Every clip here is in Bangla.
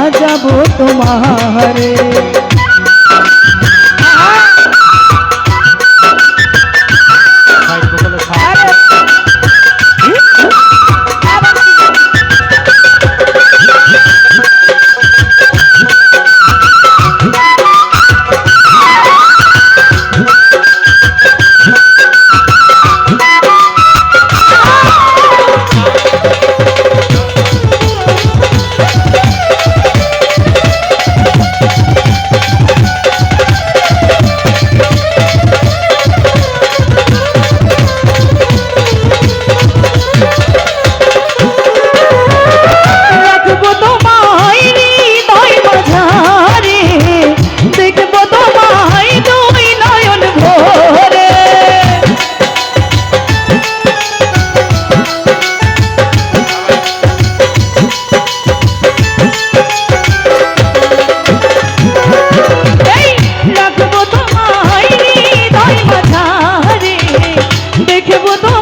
সাজাবো তোমারে দেখব তোমায়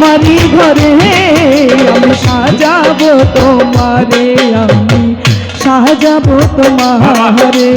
আমারই ঘরে আমি সাজাবো তোমারে আমি সাজাবো তোমারে।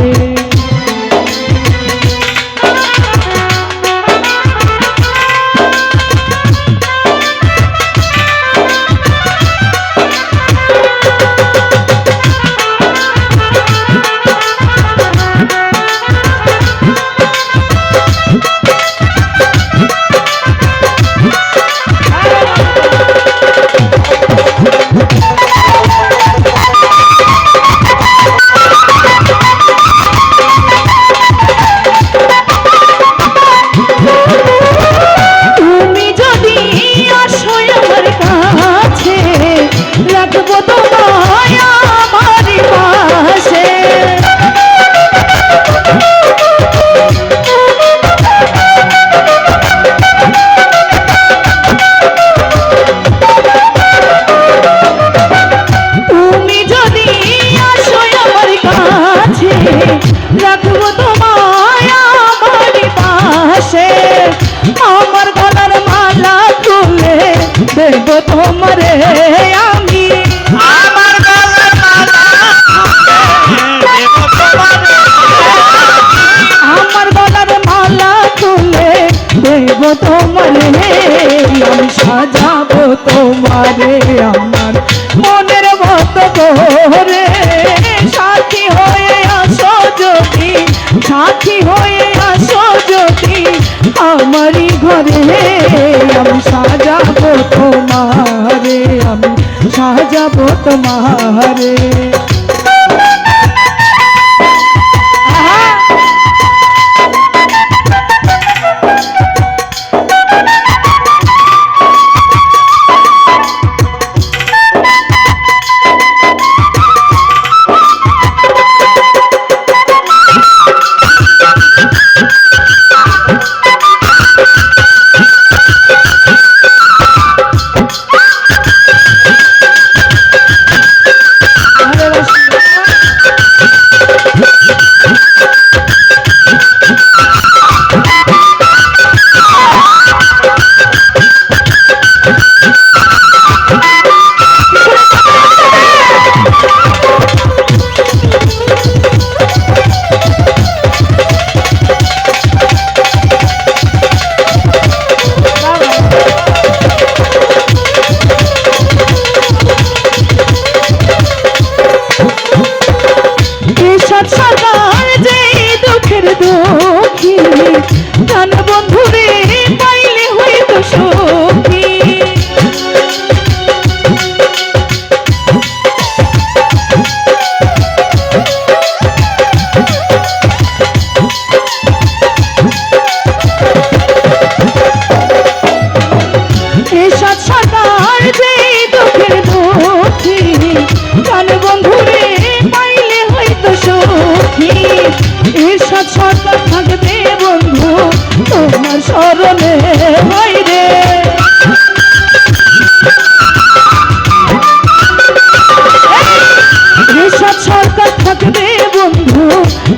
দেব তোমারে আমি আমার। আমার গলার মালা খুলে দেব তোমারে আমি সাজাবো তোমারে আমার সাজাবো তোমারে সরকার থাকবে বন্ধু, তোমার স্মরণে হয় রে। এসব সরকার থাকবে বন্ধু,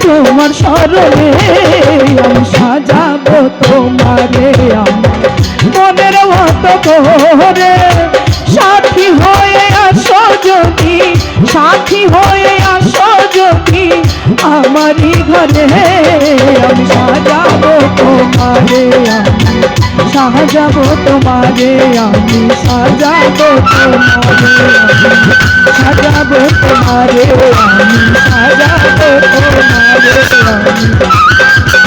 তোমার স্মরণে আমি সাজাবো তোমারে মনের মতো করে। সাথী হয়ে আসো যদি, সাথী হয়ে আসো যদি, আমারই ঘরে সাজাবো তোমারে আমি সাজাবো তোমারে আমি সাজাবো তোমারে আমি সাজাবো তোমারে আমি